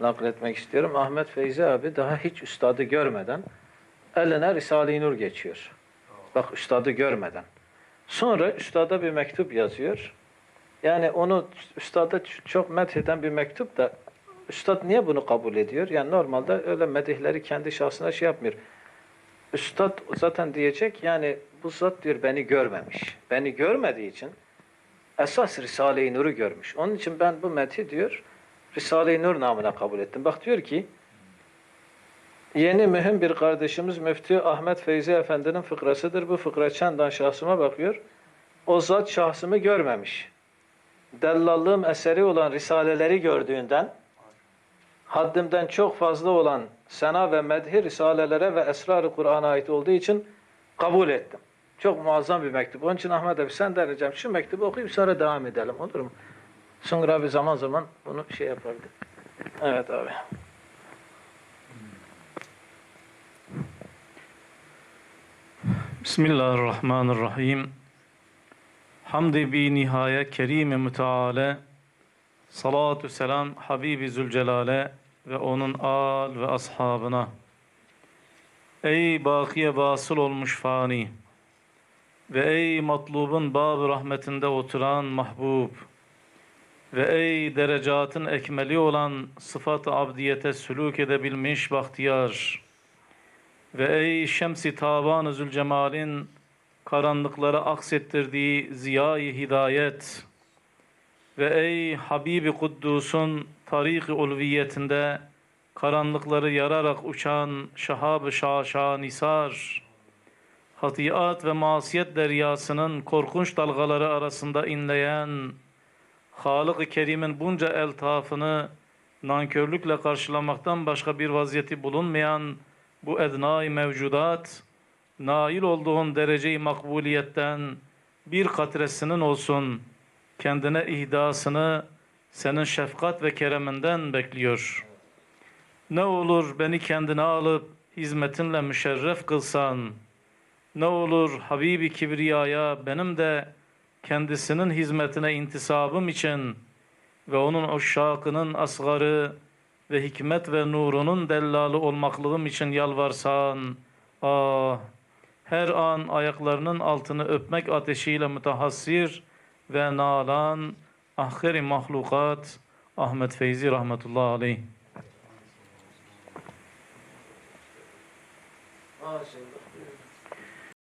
nakletmek istiyorum. Ahmet Feyzi abi daha hiç üstadı görmeden eline Risale-i Nur geçiyor. Bak üstadı görmeden. Sonra üstada bir mektup yazıyor. Yani onu üstada çok metheden bir mektup da üstad niye bunu kabul ediyor? Yani normalde öyle medihleri kendi şahsına şey yapmıyor. Üstad zaten diyecek yani bu zat diyor beni görmemiş. Beni görmediği için esas Risale-i Nur'u görmüş. Onun için ben bu methi diyor Risale-i Nur namına kabul ettim. Bak diyor ki yeni mühim bir kardeşimiz Müftü Ahmet Feyzi Efendi'nin fıkrasıdır. Bu fıkra çendan şahsıma bakıyor. O zat şahsımı görmemiş. Dellallığım eseri olan risaleleri gördüğünden haddimden çok fazla olan sena ve medhi risalelere ve esrar-ı Kur'an'a ait olduğu için kabul ettim. Çok muazzam bir mektup. Onun için Ahmet abi sen de ricam şu mektubu okuyup sonra devam edelim. Olur mu? Sonra abi zaman zaman bunu şey yapardı. Evet abi. Bismillahirrahmanirrahim. Hamdi bi nihaye kerime müteale. Salatu selam Habibi Zülcelale ve onun al ve ashabına. Ey bakiye vasıl olmuş fani ve ey matlubun bab rahmetinde oturan mahbub ve ey derecatın ekmeli olan sıfat-ı abdiyete sülük edebilmiş bahtiyar ve ey şemsi tavan-ı zülcemalin karanlıkları aksettirdiği ziyayı hidayet ve ey Habibi Kuddus'un tarik-i ulviyetinde karanlıkları yararak uçan şahab-ı şaşa nisar hatiyat ve masiyet deryasının korkunç dalgaları arasında inleyen Halık-ı Kerim'in bunca eltafını nankörlükle karşılamaktan başka bir vaziyeti bulunmayan bu ednai mevcudat nail olduğun dereceyi makbuliyetten bir katresinin olsun kendine ihdasını senin şefkat ve kereminden bekliyor. Ne olur beni kendine alıp hizmetinle müşerref kılsan, ne olur Habibi Kibriya'ya benim de kendisinin hizmetine intisabım için ve onun o şakının asgarı ve hikmet ve nurunun dellalı olmaklığım için yalvarsan, ah, her an ayaklarının altını öpmek ateşiyle mütehassir ve nalan ahkeri mahlukat Ahmet Feyzi rahmetullahi aleyh. Maşallah.